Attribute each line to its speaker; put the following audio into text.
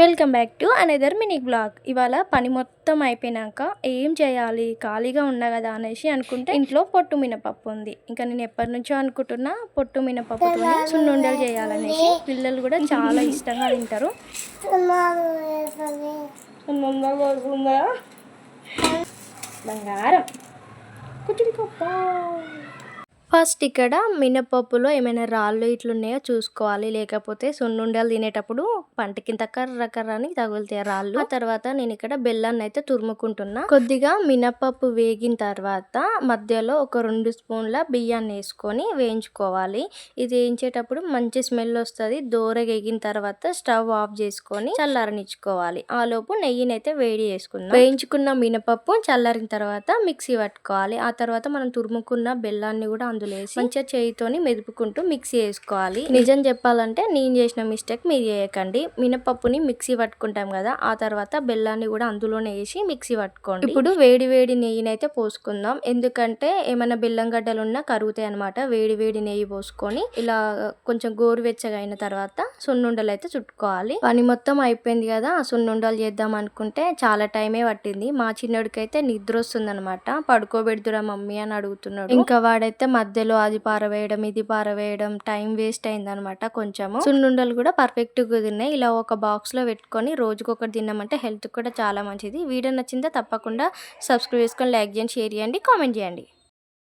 Speaker 1: Welcome back to another mini blog. ఇవాళ పని మొత్తం అయిపోయినాక ఏం చేయాలి? ఖాళీగా ఉన్నా కదా అనేసి అనుకుంటే ఇంట్లో పొట్టు మినపప్పు ఉంది. ఇంకా నేను ఎప్పటి నుంచో అనుకుంటున్నా పొట్టు మినపప్పుతో సున్నుండలు చేయాలనేసి పిల్లలు కూడా చాలా ఇష్టంగా తింటారు. బంగారం. కుచిడికొప్ప ఫస్ట్ ఇక్కడ మినపప్పులో ఏమైనా రాళ్ళు ఇట్లున్నాయో చూసుకోవాలి. లేకపోతే సున్నుండలు తినేటప్పుడు పంటకింత కర్ర కర్ర తగులుతాయి రాళ్ళు. ఆ తర్వాత నేను ఇక్కడ బెల్లాన్ని అయితే తురుముకుంటున్నా. కొద్దిగా మినపప్పు వేగిన తర్వాత మధ్యలో ఒక రెండు స్పూన్ల బియ్యాన్ని వేసుకొని వేయించుకోవాలి. ఇది వేయించేటప్పుడు మంచి స్మెల్ వస్తుంది. దూరగా వేగిన తర్వాత స్టవ్ ఆఫ్ చేసుకొని చల్లారనిచ్చుకోవాలి. ఆ లోపు నెయ్యిని అయితే వేడి చేసుకుందాం. వేయించుకున్న మినపప్పు చల్లారిన తర్వాత మిక్సీ పట్టుకోవాలి. ఆ తర్వాత మనం తురుముకున్న బెల్లాన్ని కూడా అందులో వేసి మంచిగా చేయితోని మెదుపుకుంటూ మిక్సీ వేసుకోవాలి. నిజం చెప్పాలంటే నేను చేసిన మిస్టేక్ మీరు చేయకండి. మినపప్పుని మిక్సీ పట్టుకుంటాం కదా ఆ తర్వాత బెల్లాన్ని కూడా అందులోనే వేసి మిక్సీ పట్టుకోండి. ఇప్పుడు వేడి వేడి నెయ్యిని అయితే పోసుకుందాం. ఎందుకంటే ఏమైనా బెల్లం గడ్డలు ఉన్నా కరుగుతాయి అనమాట వేడి వేడి నెయ్యి పోసుకొని ఇలా కొంచెం గోరువెచ్చగా అయిన తర్వాత సున్నుండలు అయితే చుట్టుకోవాలి. పని మొత్తం అయిపోయింది కదా ఆ సున్నుండలు చేద్దాం అనుకుంటే చాలా టైమే పట్టింది. మా చిన్నోడికైతే నిద్ర వస్తుంది అనమాట పడుకోబెడుతురా మమ్మీ అని అడుగుతున్నాడు. ఇంకా వాడైతే మధ్యలో అది పారవేయడం ఇది పారవేయడం టైం వేస్ట్ అయిందనమాట కొంచెము. సున్నుండలు కూడా పర్ఫెక్ట్ కుదిరినాయి. ఇలా ఒక బాక్స్లో పెట్టుకొని రోజుకొకటి తిన్నామంటే హెల్త్ కూడా చాలా మంచిది. వీడియో నచ్చిందా తప్పకుండా సబ్స్క్రైబ్ చేసుకొని లైక్ చేయండి షేర్ చేయండి కామెంట్ చేయండి.